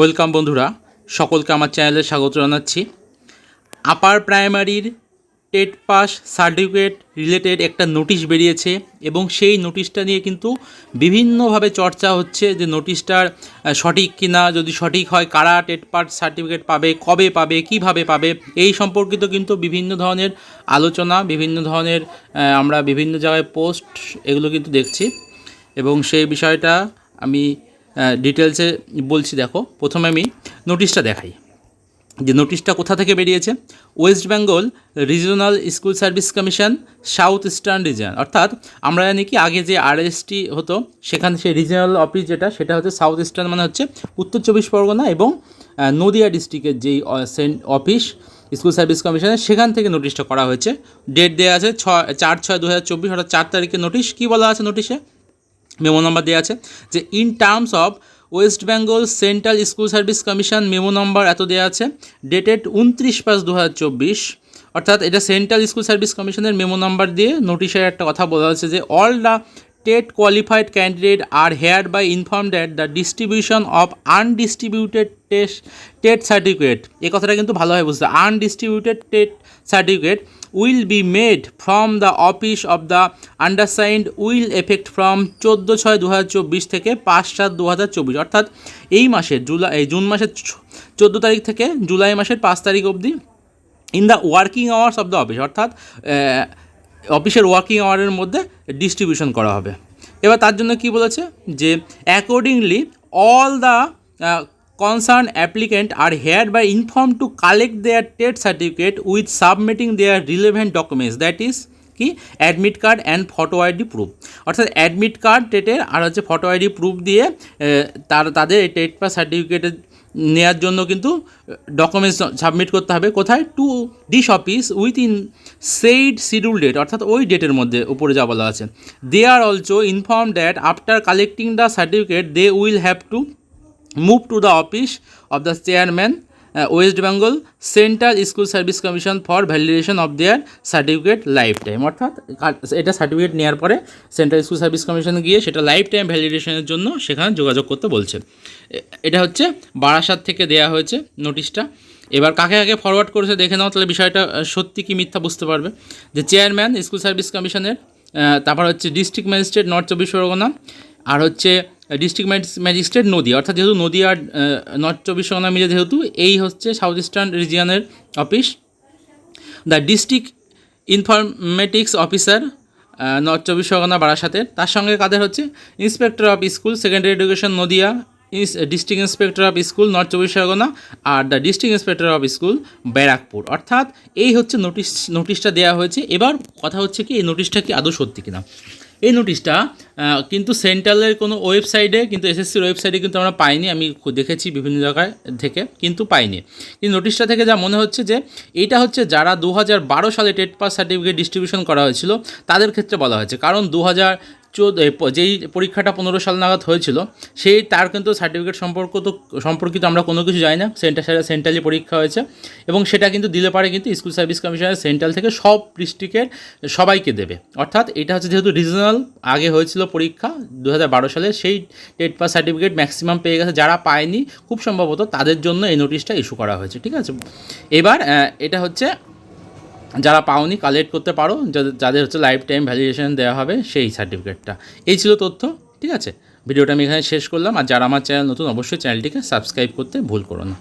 Welcome বন্ধুরা, সকলকে আমার চ্যানেলে স্বাগত জানাচ্ছি। আপার প্রাইমারির টেট পাস সার্টিফিকেট রিলেটেড একটা নোটিশ বেরিয়েছে এবং সেই নোটিশটা নিয়ে কিন্তু বিভিন্নভাবে চর্চা হচ্ছে যে নোটিশটার সঠিক কিনা, যদি সঠিক হয় কারা টেট পাস সার্টিফিকেট পাবে, কবে পাবে, কীভাবে পাবে, এই সম্পর্কিত কিন্তু বিভিন্ন ধরনের আলোচনা, বিভিন্ন ধরনের আমরা বিভিন্ন জায়গায় পোস্ট এগুলো কিন্তু দেখছি। এবং সেই বিষয়টা আমি ডিটেলসে বলছি, দেখো, প্রথমে আমি নোটিশটা দেখাই। যে নোটিশটা কোথা থেকে বেরিয়েছে? West Bengal regional school service commission south eastern region অর্থাৎ আমরা জানি কি, আগে যে আরএসটি হতো, সেখানে সেই রিজিওনাল অফিস যেটা, সেটা হচ্ছে সাউথ ইস্টার্ন মানে হচ্ছে উত্তর চব্বিশ পরগনা এবং নদিয়া ডিস্ট্রিক্টের যেই সেন্ট অফিস স্কুল সার্ভিস কমিশনের সেখান থেকে নোটিশটা করা হয়েছে। ডেট দেওয়া আছে ছয় চার ছয় দু হাজার চব্বিশ, অর্থাৎ চার তারিখের নোটিশ কী বলা আছে নোটিশে মেমো নাম্বার দেওয়া আছে, যে in terms of West Bengal central school service commission memo number এত দেওয়া আছে ডেটেড উনত্রিশ পাঁচ দু অর্থাৎ এটা সেন্ট্রাল স্কুল সার্ভিস কমিশনের মেমো নাম্বার দিয়ে নোটিশের একটা কথা বলা হয়েছে যে all the TET qualified candidate are hereby inform that the distribution of undistributed test TET certificate এই কথাটা কিন্তু ভালোভাবে বুঝতে। Undistributed TET certificate will be made from the office of the undersigned will effect from চোদ্দ ছয় দু হাজার চব্বিশ থেকে পাঁচ সাত দু অর্থাৎ এই মাসের জুলাই, এই জুন মাসের চোদ্দ তারিখ থেকে জুলাই মাসের পাঁচ তারিখ অবধি in the working hours of the office অর্থাৎ অফিসের ওয়ার্কিং আওয়ারের মধ্যে ডিস্ট্রিবিউশন করা হবে। এবার তার জন্য কি বলেছে? যে accordingly all the concern applicant are hereby inform to collect their TET certificate with submitting their relevant documents that is কি? Admit card and photo ID proof অর্থাৎ অ্যাডমিট কার্ড টেটের আর হচ্ছে ফটো আইডি প্রুফ দিয়ে তার, তাদের TET pass সার্টিফিকেটের নেওয়ার জন্য কিন্তু ডকুমেন্টস সাবমিট করতে হবে। কোথায়? To this office within said schedule date অর্থাৎ ওই ডেটের মধ্যে উপরে যা বলা আছে। They are also inform that after collecting the certificate they will have to move to the office of the chairman West Bengal central school service commission for validation of their certificate life time অর্থাৎ এটা certificate নেওয়ার পরে central school service কমিশনে গিয়ে সেটা life time ভ্যালিডেশনের জন্য সেখানে যোগাযোগ করতে বলছে। এটা হচ্ছে বারাসাত থেকে দেয়া হয়েছে নোটিশটা এবার কাকে কাকে ফরওয়ার্ড করেছে দেখে নাও, তাহলে বিষয়টা সত্যি কি মিথ্যা বুঝতে পারবে। যে চেয়ারম্যান স্কুল সার্ভিস কমিশনের তারপর হচ্ছে ডিস্ট্রিক্ট ম্যাজিস্ট্রেট নর্থ চব্বিশ পরগনা। আর হচ্ছে ডিস্ট্রিক্ট ম্যাজিস্ট্রেট নদী, অর্থাৎ যেহেতু নদী আর নর্থ চব্বিশ পরগনা মিলে যেহেতু, এই হচ্ছে south eastern রিজিয়নের office the district informatics officer north চব্বিশ পরগনা বারাসাতের তার সঙ্গে কাদের হচ্ছে? Inspector of school secondary education Nadia district inspector of school north চব্বিশ পরগনা, আর the district inspector of school Barrackpore. অর্থাৎ এই হচ্ছে নোটিশ নোটিশটা দেওয়া হয়েছে। এবার কথা হচ্ছে কি, এই নোটিশটা কি আদৌ সত্যি কিনা? এই নোটিশটা কিন্তু সেন্ট্রালের কোনো ওয়েবসাইটে, কিন্তু এসএসসির ওয়েবসাইটে কিন্তু আমরা পাইনি, আমি দেখেছি বিভিন্ন জায়গায় থেকে, কিন্তু পাইনি। কিন্তু নোটিশটা থেকে যা মনে হচ্ছে যে, এটা হচ্ছে যারা দু হাজার বারো সালে টেট পাস সার্টিফিকেট ডিস্ট্রিবিউশন করা হয়েছিল, তাদের ক্ষেত্রে বলা হয়েছে। কারণ দু হাজার চোদ্দ যেই পরীক্ষাটা পনেরো সাল নাগাদ হয়েছিল, সেই তার কিন্তু সার্টিফিকেট সম্পর্ক তো সম্পর্কিত আমরা কোনো কিছু জানি না। সেন্টার সেন্ট্রালি পরীক্ষা হয়েছে এবং সেটা কিন্তু দিলে পারে কিন্তু স্কুল সার্ভিস কমিশনের সেন্ট্রাল থেকে সব ডিস্ট্রিক্টের সবাইকে দেবে। অর্থাৎ এটা হচ্ছে যেহেতু রিজনাল, আগে হয়েছিল পরীক্ষা দু হাজার বারো সালে, সেই টেট পাস সার্টিফিকেট ম্যাক্সিমাম পেয়ে গেছে। যারা পায়নি, খুব সম্ভবত তাদের জন্য এই নোটিশটা ইস্যু করা হয়েছে। ঠিক আছে? এবার এটা হচ্ছে যারা পাওনি কালেক্ট করতে পারো। যাদের হচ্ছে লাইফ টাইম ভ্যালিডেশন দেওয়া হবে, সেই সার্টিফিকেটটা এই ছিল তথ্য, ঠিক আছে? ভিডিওটা আমি এখানে শেষ করলাম। আর যারা আমার চ্যানেল নতুন, অবশ্যই চ্যানেলটিকে সাবস্ক্রাইব করতে ভুল করো না।